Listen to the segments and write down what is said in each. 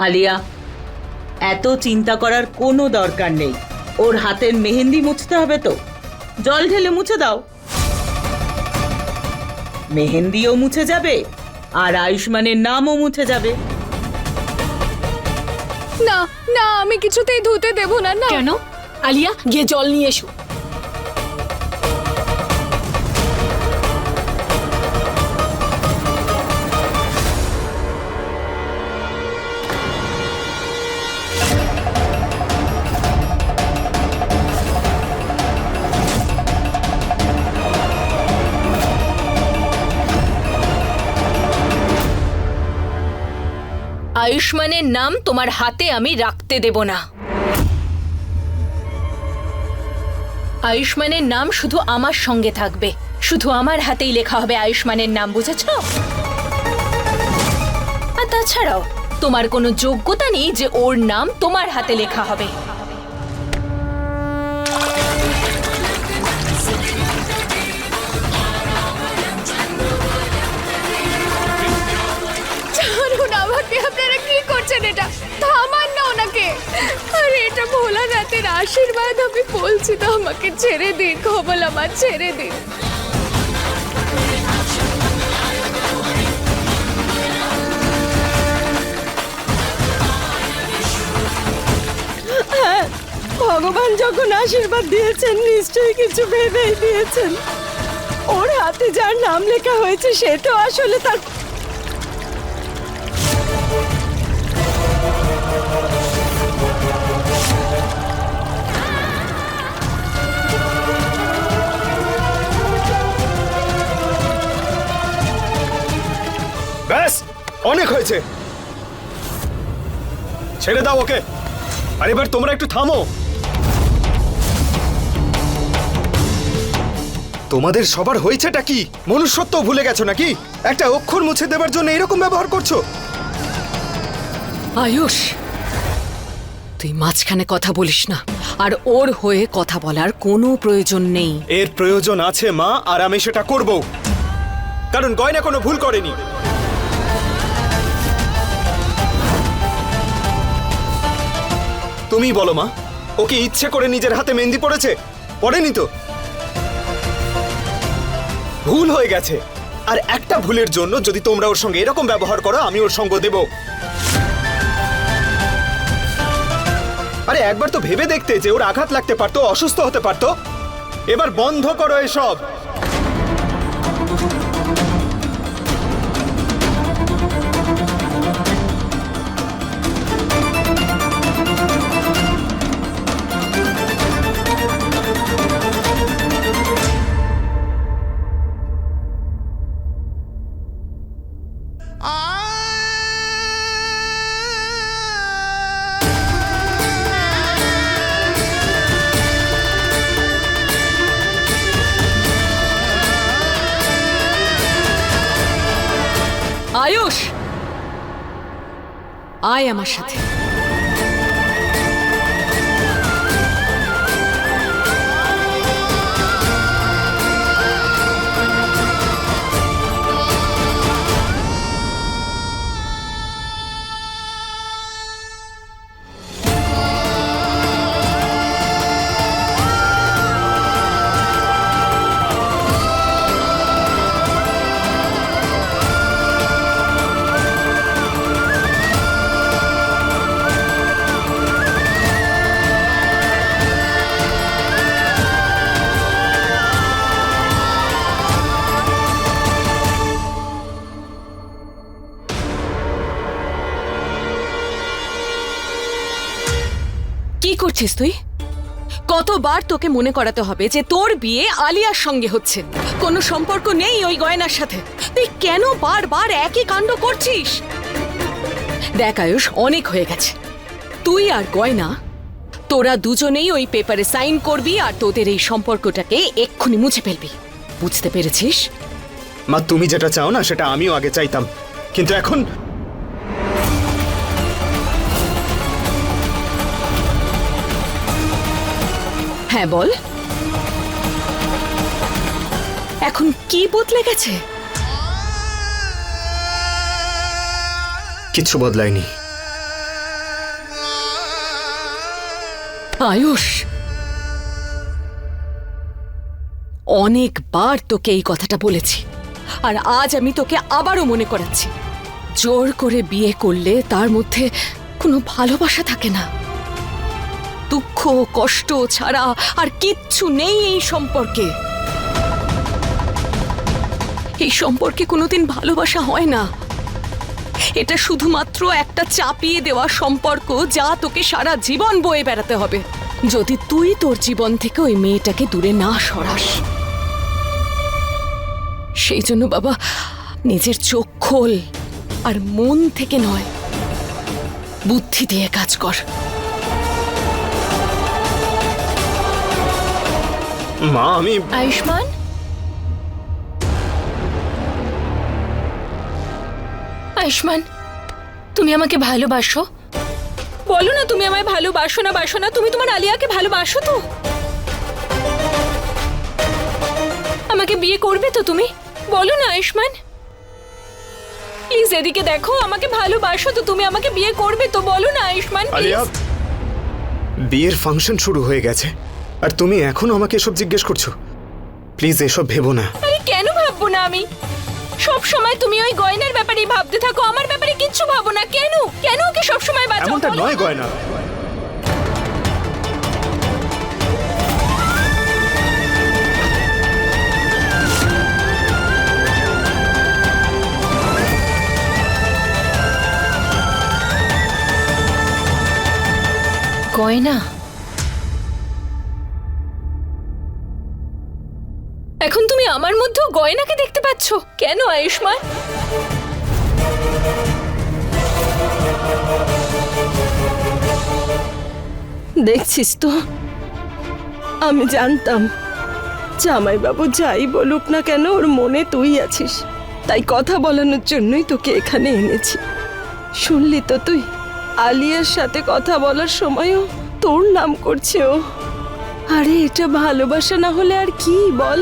আলিয়া এত চিন্তা করার কোনো দরকার নেই। ওর হাতের মেহেন্দি মুছতে হবে তো। জল ঢেলে মুছে দাও। মেহেন্দিও মুছে যাবে আর আয়ুষ্মানের নামও মুছে যাবে। না না আমি কিছুতেই ধুতে দেব না না। কেন? আলিয়া গিয়ে জল নিয়ে এসো। আয়ুষ্মানের নাম তোমার হাতে আমি রাখতে দেব না। আয়ুষ্মানের নাম শুধু আমার সঙ্গে থাকবে। শুধু আমার হাতেই লেখা হবে আয়ুষ্মানের নাম, বুঝেছ? আর তাছাড়াও, তোমার কোনো যোগ্যতা নেই যে ওর নাম তোমার হাতে লেখা হবে। আপনারা কি করছেন এটা? থামান না ওনাকে। এটা ভোলানাথের আশীর্বাদ, আমি বলছি তো আমাকে ছেড়ে দিন আমার ছেড়ে দিন। ভগবান যখন আশীর্বাদ দিয়েছেন, নিশ্চয়ই কিছু ভেবেই দিয়েছেন। ওর হাতে যার নাম লেখা হয়েছে, সে তো আসলে তার ব্যাস অনেক হয়েছে। ছেড়ে দাও ওকে। আর এবার তোমরা একটু থামো। তোমাদের সবার হয়েছেটা কি? মনুষ্যত্ব ভুলে গেছো নাকি? একটা অক্ষর মুছে দেবার জন্য এরকম ব্যবহার করছ? আয়ুষ তুই মাঝখানে কথা বলিস না। আর ওর হয়ে কথা বলার কোনো প্রয়োজন নেই। এর প্রয়োজন আছে মা আর আমি সেটা করব। কারণ গয়না কোনো ভুল করেনি। তুমি বলো মা। ওকে ইচ্ছে করে নিজের হাতে মেহেন্দি পড়েছে? পড়েনি তো? ভুল হয়ে গেছে। আর একটা ভুলের জন্য যদি তোমরা ওর সঙ্গে এরকম ব্যবহার করো, আমি ওর সঙ্গ দেব। আরে, একবার তো ভেবে দেখতে যে ওর আঘাত লাগতে পারতো, অসুস্থ হতে পারতো। এবার বন্ধ করো এসব। আয় আমার সাথে। করছিস তুই? কতবার তোকে মনে করাতে হবে যে তোর বিয়ে আলিয়ার সঙ্গে হচ্ছে। কোনো সম্পর্ক নেই ওই গয়নার সাথে। তুই কেন বারবার একই কাণ্ড করছিস? দেখ আয়ুষ, অনেক হয়ে গেছে। তুই আর গয়না, তোরা দুজনেই ওই পেপারে সাইন করবি আর তোদের এই সম্পর্কটাকে এক্ষুনি মুছে ফেলবি। বুঝতে পেরেছিস? মা, তুমি যেটা চাও না, সেটা আমিও আগে চাইতাম। কিন্তু এখন হ্যাঁ বল। এখন কি বদলে গেছে? কিছু বদলায়নি। আয়ুষ! অনেকবার তোকে এই কথাটা বলেছি আর আজ আমি তোকে আবারও মনে করাচ্ছি। জোর করে বিয়ে করলে তার মধ্যে কোনো ভালোবাসা থাকে না। দুঃখ, কষ্ট ছাড়া আর কিচ্ছু নেই এই সম্পর্কে। এই সম্পর্কে কোনোদিন ভালোবাসা হয় না। এটা শুধুমাত্র একটা চাপিয়ে দেওয়া সম্পর্ক যা তোকে সারা জীবন বয়ে বেড়াতে হবে। যদি তুই তোর জীবন থেকে ওই মেয়েটাকে দূরে না সরাস। সেই জন্য বাবা, নিজের চোখ খোল আর মন থেকে নয়, বুদ্ধি দিয়ে কাজ কর। মা আমি আয়ুষ্মান? আয়ুষ্মান তুমি আমাকে ভালোবাসো? বলো না তুমি আমায় ভালোবাসো না বাসো না তুমি তোমার আলিয়াকে ভালোবাসো তো। আমাকে বিয়ে করবে তো তুমি? বলো না আয়ুষ্মান। প্লিজ এদিকে দেখো আমাকে ভালোবাসো তো তুমি আমাকে বিয়ে করবে তো বলো না আয়ুষ্মান আলিয়া বিয়ের ফাংশন শুরু হয়ে গেছে। আর তুমি এখনও আমাকে এসব জিজ্ঞেস করছ? প্লিজ এসব ভেবো না। আরে কেন ভাববো না আমি? সব সময় তুমি ওই গয়নার ব্যাপারেই ভাবতে থাকো আমার ব্যাপারে কিচ্ছু ভাবো না। কেন? কেন ওকে সব সময় বাঁচাও? এমনটা বলো নয় গয়না। গয়না? এখন তুমি আমার মধ্যেও গয়নাকে দেখতে পাচ্ছ? কেন আয়ুষ্মান? দেখছিস তো? আমি জানতাম, জামাইবাবু যাই বলুক না কেন, ওর মনে তুই আছিস। তাই কথা বলানোর জন্যই তোকে এখানে এনেছি। শুনলি তো তুই? আলিয়ার সাথে কথা বলার সময়ও তোর নাম করছে ও। আরে এটা ভালোবাসা না হলে আর কি বল।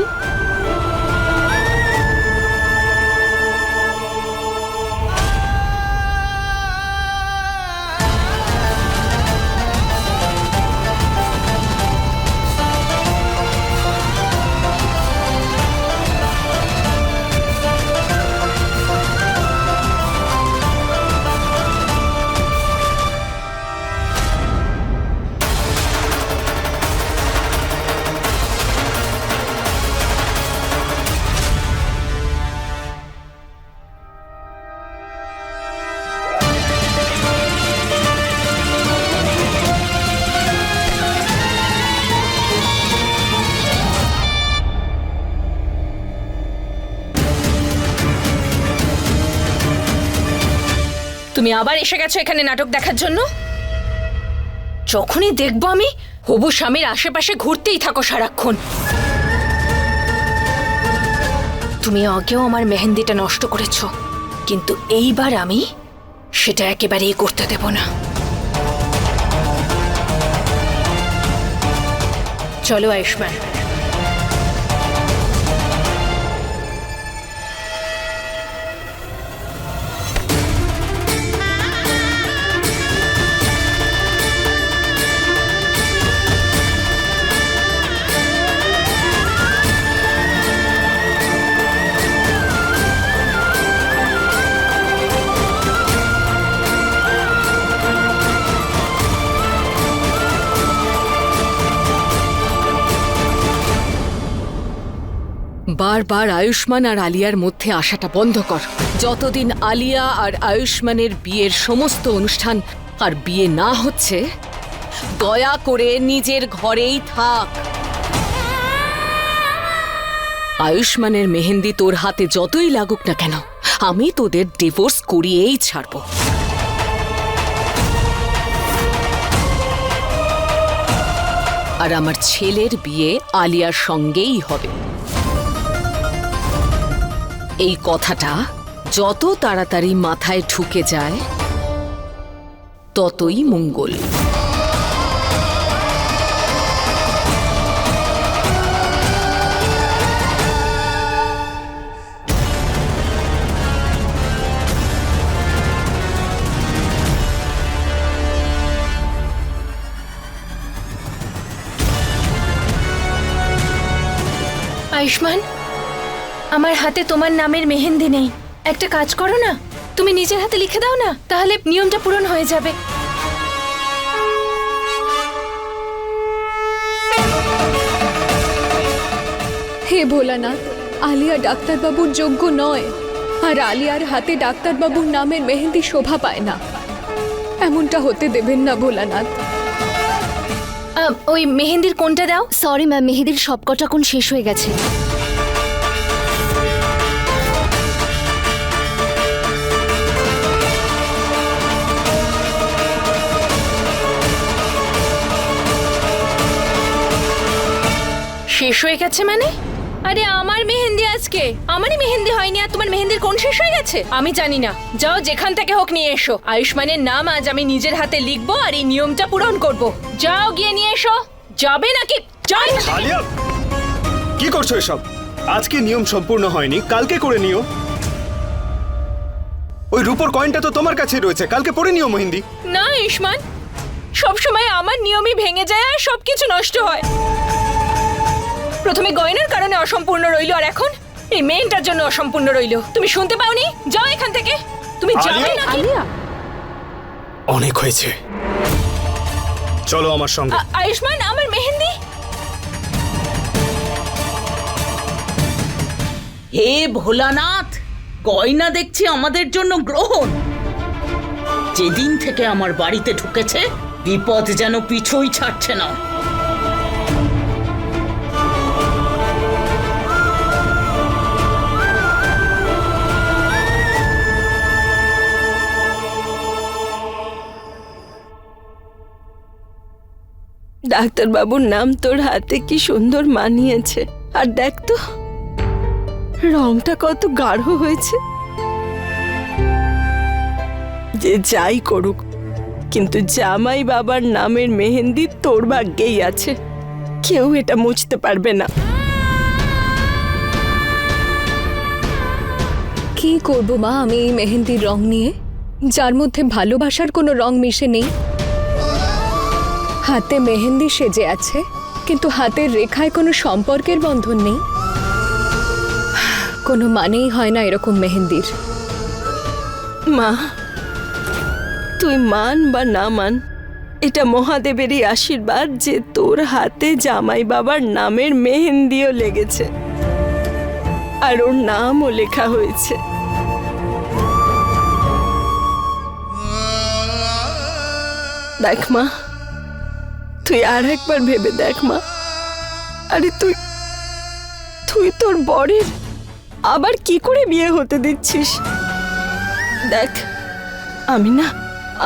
তুমি আবার এসে গেছো এখানে নাটক দেখার জন্য? যখনই দেখব আমি, হবু স্বামীর আশেপাশে ঘুরতেই থাকো সারাক্ষণ। তুমি আগেও আমার মেহেন্দিটা নষ্ট করেছ, কিন্তু এইবার আমি সেটা একেবারেই করতে দেব না। চলো আয়ুষ্মান। বারবার আয়ুষ্মান আর আলিয়ার মধ্যে আসাটা বন্ধ কর। যতদিন আলিয়া আর আয়ুষ্মানের বিয়ের সমস্ত অনুষ্ঠান আর বিয়ে না হচ্ছে, দয়া করে নিজের ঘরেই থাক। আয়ুষ্মানের মেহেন্দি তোর হাতে যতই লাগুক না কেন, আমি তোদের ডিভোর্স করিয়েই ছাড়ব। আর আমার ছেলের বিয়ে আলিয়ার সঙ্গেই হবে। এই কথাটা যত তাড়াতাড়ি মাথায় ঢুকে যায় ততই মঙ্গল। আয়ুষ্মান আমার হাতে তোমার নামের মেহেন্দি নেই। একটা কাজ করো না। তুমি নিজের হাতে লিখে দাও না তাহলে নিয়মটা পূরণ হয়ে যাবে। হে ভোলানাথ আলিয়া ডাক্তারবাবুর যোগ্য নয় আর আলিয়ার হাতে ডাক্তারবাবুর নামের মেহেন্দি শোভা পায় না। এমনটা হতে দেবেন না ভোলানাথ। ওই মেহেন্দির কোনটা দাও? সরি ম্যাম মেহেদির সবকটা কোন শেষ হয়ে গেছে। শেষ হয়ে গেছে মানে? আরে আমার মেহেন্দি আজকে। আমারই মেহেন্দি হয়নি আর তোমার মেহেন্দির কোন শেষ হয়ে গেছে? আমি জানি না। যাও যেখান থেকে হোক নিয়ে এসো। আয়ুষ্মানের নাম আজ আমি নিজের হাতে লিখব আর এই নিয়মটা পূরণ করব। যাও গিয়ে নিয়ে এসো। যাবে নাকি? এখান আলিয়া! কি করছ এসব? আজকে নিয়ম সম্পূর্ণ হয়নি কালকে করে নিও। ওই রূপোর কয়েনটা তো তোমার কাছে রয়েছে কালকে পরে নিও মেহেন্দি। না আয়ুষ্মান। সবসময় আমার নিয়মই ভেঙে যায় আর সবকিছু নষ্ট হয়। প্রথমে গয়নার কারণে অসম্পূর্ণ রইল আর এখন এই মেয়েটার জন্য অসম্পূর্ণ রইল। তুমি শুনতে পাওনি? যাও এখান থেকে। তুমি যাবে? নাকি? অনেক হয়েছে। চলো আমার সঙ্গে। আয়ুষ্মান আমার মেহেন্দি? হে ভোলানাথ গয়না দেখছি আমাদের জন্য গ্রহণ। যেদিন থেকে আমার বাড়িতে ঢুকেছে বিপদ যেন পিছুই ছাড়ছে না। ডাক্তারবাবুর নাম তোর হাতে কি সুন্দর মানিয়েছে? আর দেখ তো, রংটা কত গাঢ় হয়েছে। যে যাই করুক, কিন্তু জামাই বাবার নামের মেহেন্দি তোর ভাগ্যেই আছে। কেউ এটা মুছতে পারবে না। কি করব মা আমি এই মেহেন্দির রং নিয়ে? যার মধ্যে ভালোবাসার কোনো রং মিশে নেই। হাতে মেহেন্দি সেজে আছে, কিন্তু হাতের রেখায় কোনো সম্পর্কের বন্ধন নেই। কোনো মানেই হয় না এরকম মেহেন্দির। মা, তুই মান বা না মান, এটা মহাদেবেরই আশীর্বাদ যে তোর হাতে জামাই বাবার নামের মেহেন্দিও লেগেছে, আর ওর নামও লেখা হয়েছে। দেখ মা তুই আর একবার ভেবে দেখ, মা। আরে তুই তুই তোর বরের আবার কি করে বিয়ে হতে দিচ্ছিস? দেখ, আমি না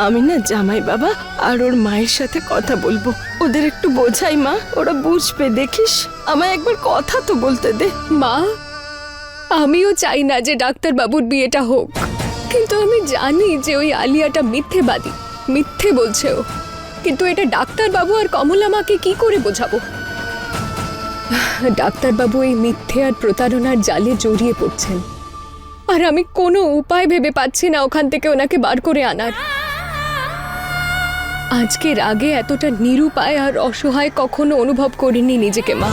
আমি না জামাই বাবা আর ওর মায়ের সাথে কথা বলব। ওদের একটু বোঝাই, মা। ওরা বুঝবে, দেখিস? আমায় একবার কথা তো বলতে দে। মা, আমিও চাই না যে ডাক্তারবাবুর বিয়েটা হোক। কিন্তু আমি জানি যে ওই আলিয়াটা মিথ্যেবাদী, মিথ্যে বলছে ও। কিন্তু এটা ডাক্তারবাবু আর কমলা মাকে কি করে বোঝাবো? ডাক্তারবাবু এই মিথ্যে আর প্রতারণার জালে জড়িয়ে পড়ছেন। আর আমি কোনো উপায় ভেবে পাচ্ছি না ওখান থেকে ওনাকে বার করে আনার। আজকের আগে এতটা নিরুপায় আর অসহায় কখনো অনুভব করিনি নিজেকে, মা।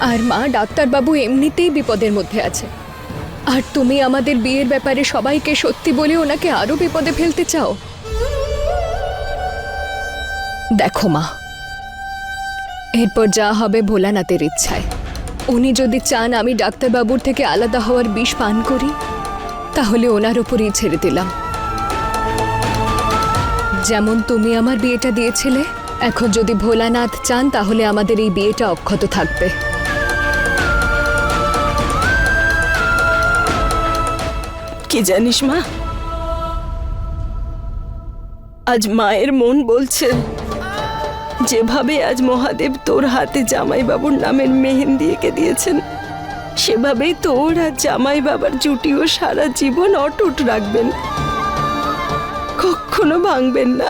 আর মা, ডাক্তারবাবু এমনিতেই বিপদের মধ্যে আছে। আর তুমি আমাদের বিয়ের ব্যাপারে সবাইকে সত্যি বলে ওনাকে আরও বিপদে ফেলতে চাও? দেখো মা। এরপর যা হবে ভোলানাথের ইচ্ছায়। উনি যদি চান আমি ডাক্তারবাবুর থেকে আলাদা হওয়ার বিষ পান করি, তাহলে ওনার ওপরই ছেড়ে দিলাম। যেমন তুমি আমার বিয়েটা দিয়েছিলে, এখন যদি ভোলানাথ চান, তাহলে আমাদের এই বিয়েটা অক্ষত থাকবে। কি জানিস মা? আজ মায়ের মন বলছে। যেভাবে আজ মহাদেব তোর হাতে জামাই বাবুর নামের মেহেন্দি এঁকে দিয়েছেন, সেভাবেই তোর আর জামাই বাবার জুটিও সারা জীবন অটুট রাখবেন। কখনো ভাঙবেন না।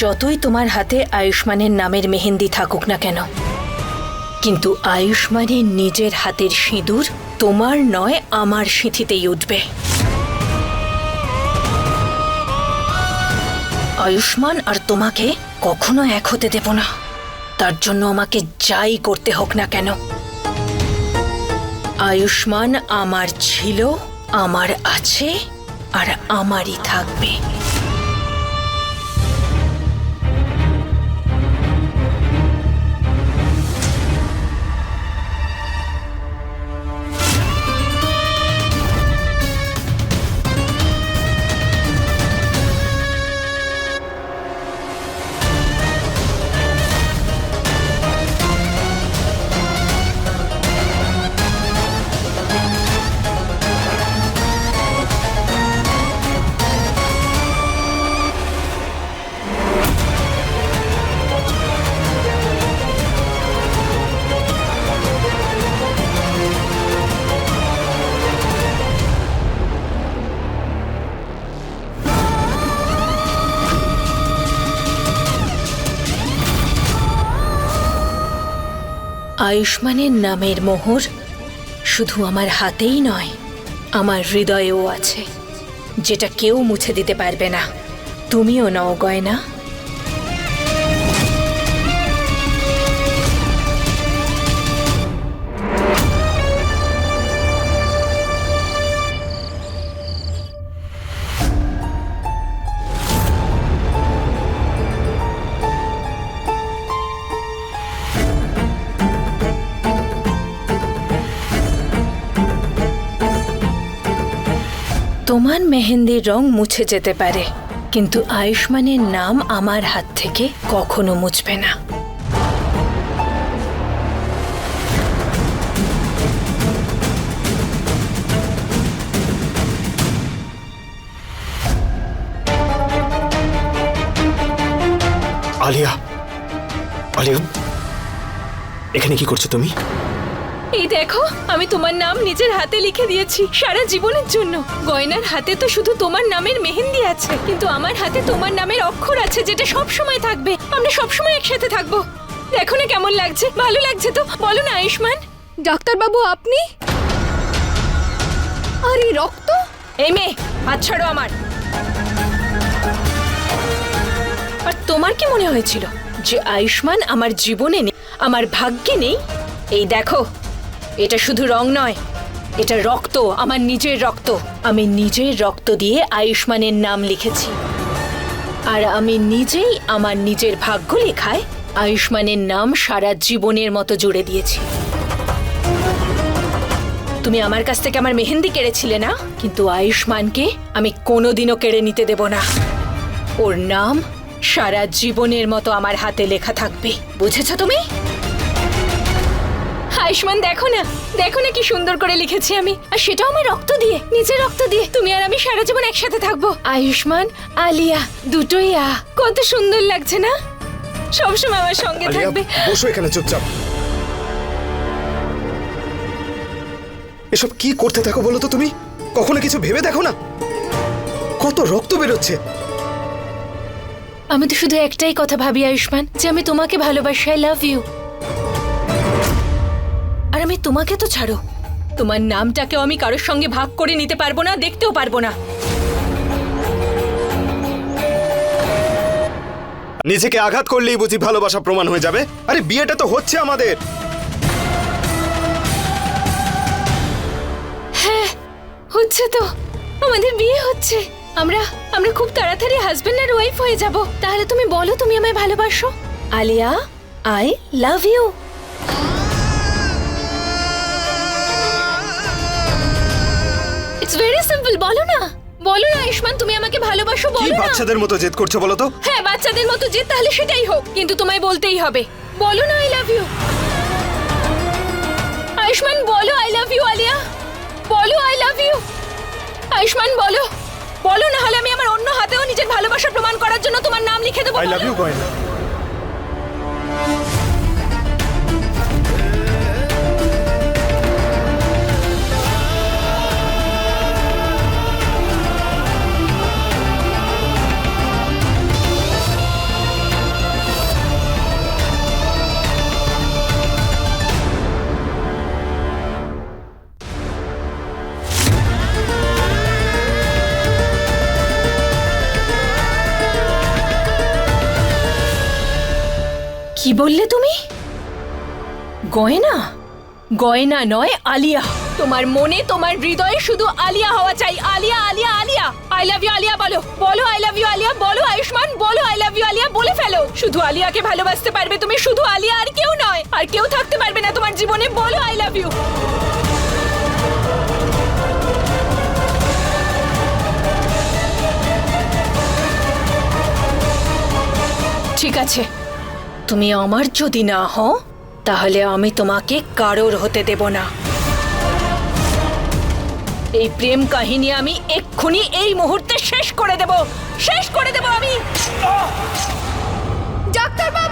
যতই তোমার হাতে আয়ুষ্মানের নামের মেহেন্দি থাকুক না কেন, কিন্তু আয়ুষ্মানের নিজের হাতের সিঁদুর তোমার নয়, আমার সিঁথিতেই উঠবে। আয়ুষ্মান আর তোমাকে কখনো এক হতে দেব না। তার জন্য আমাকে যাই করতে হোক না কেন। আয়ুষ্মান আমার ছিল, আমার আছে, আর আমারই থাকবে। আয়ুষ্মানের নামের মোহর শুধু আমার হাতেই নয়, আমার হৃদয়েও আছে, যেটা কেউ মুছে দিতে পারবে না। তুমিও নও, গয়না। তোমার মেহেন্দির রং মুছে যেতে পারে, কিন্তু আয়ুষ্মানের নাম আমার হাত থেকে কখনো মুছবে না। আলিয়া আলিয়া, এখানে কি করছ তুমি? এই দেখো আমি তোমার নাম নিজের হাতে লিখে দিয়েছি সারা জীবনের জন্য। গয়নার হাতে তো শুধু তোমার নামের মেহেন্দি আছে কিন্তু আমার হাতে তোমার নামের অক্ষর আছে যেটা সব সময় থাকবে। আমরা সব সময় একসাথে থাকব। দেখো না কেমন লাগছে ভালো লাগছে তো। বলো না আয়ুষ্মান। ডাক্তারবাবু আপনি? আরে রক্ত? এই মেয়ে হাত ছাড়ো আমার। আর তোমার কি মনে হয়েছিল যে আয়ুষ্মান আমার জীবনে নেই আমার ভাগ্যে নেই? এই দেখো। এটা শুধু রং নয়, এটা রক্ত, আমার নিজের রক্ত। আমি নিজের রক্ত দিয়ে আয়ুষ্মানের নাম লিখেছি। আর আমি নিজেই আমার নিজের ভাগ্য লেখায় আয়ুষ্মানের নাম সারা জীবনের মতো জুড়ে দিয়েছি। তুমি আমার কাছ থেকে আমার মেহেন্দি কেড়েছিলে না? কিন্তু আয়ুষ্মানকে আমি কোনোদিনও কেড়ে নিতে দেব না। ওর নাম সারা জীবনের মতো আমার হাতে লেখা থাকবে। বুঝেছ তুমি? আয়ুষ্মান দেখো না দেখো না কি সুন্দর করে লিখেছি আমি। আর সেটাও আমার রক্ত দিয়ে নিজের রক্ত দিয়ে। তুমি আর আমি সারা জীবন একসাথে থাকব। আয়ুষ্মান আলিয়া দুটোই আ। কত সুন্দর লাগছে না? সবসময় আমার সঙ্গে আলিয়া থাকবে। বসো এখানে চুপচাপ। এসব কি করতে থাকো বলো তো তুমি? কখনো কিছু ভেবে দেখো না? কত রক্ত বেরোচ্ছে। আমি তো শুধু একটাই কথা ভাবি আয়ুষ্মান যে আমি তোমাকে ভালোবাসি আই লাভ ইউ আর আমি তোমাকে তো ছাড়ো। তোমার নামটাকেও আমি কারোর সঙ্গে ভাগ করে নিতে পারব না দেখতেও পারব না। নিজেকে আঘাত করলেই বুঝি ভালোবাসা প্রমাণ হয়ে যাবে। আরে বিয়েটা তো হচ্ছে আমাদের। হ্যাঁ হচ্ছে তো। আমাদের বিয়ে হচ্ছে। আমরা আমরা খুব তাড়াতাড়ি হাজবেন্ড আর ওয়াইফ হয়ে যাব। তাহলে তুমি বলো তুমি আমায় ভালোবাসো? Alia I love you it's very simple বলো না। বলো না আয়ুষ্মান তুমি আমাকে ভালোবাসো কি বলো না। বাচ্চাদের মতো জেদ করছ বলো তো? হ্যাঁ বাচ্চাদের মতো যে তাহলে সেটাই হোক কিন্তু তোমায় বলতেই হবে। বলো না আই লাভ ইউ আয়ুষ্মান বলো আই লাভ ইউ আলিয়া। বলো আই লাভ ইউ আয়ুষ্মান বলো। বলো না হলে আমি আমার অন্য হাতেও নিজের ভালোবাসা প্রমাণ করার জন্য তোমার নাম লিখে দেবো আই লাভ বলো। ইউ গয়না। কি বললে তুমি? গয়না? গয়না নয়, আলিয়া। তোমার মনে, তোমার হৃদয়ে শুধু আলিয়া হওয়া চাই। Alia Alia Alia. I love you Alia বলো। বলো আই লাভ ইউ আলিয়া। বলো আয়ুষ্মান, বলো আই লাভ ইউ আলিয়া। বলে ফেলো। শুধু আলিয়াকে ভালোবাসতে পারবে তুমি, শুধু আলিয়া আর কেউ নয়। আর কেউ থাকতে পারবে না তোমার জীবনে। বলো আই লাভ ইউ ঠিক আছে। তুমি আমার যদি না হও তাহলে আমি তোমাকে কারোর হতে দেব না। এই প্রেম কাহিনী আমি এক্ষুনি এই মুহূর্তে শেষ করে দেব। শেষ করে দেব আমি। ডাক্তার বাবু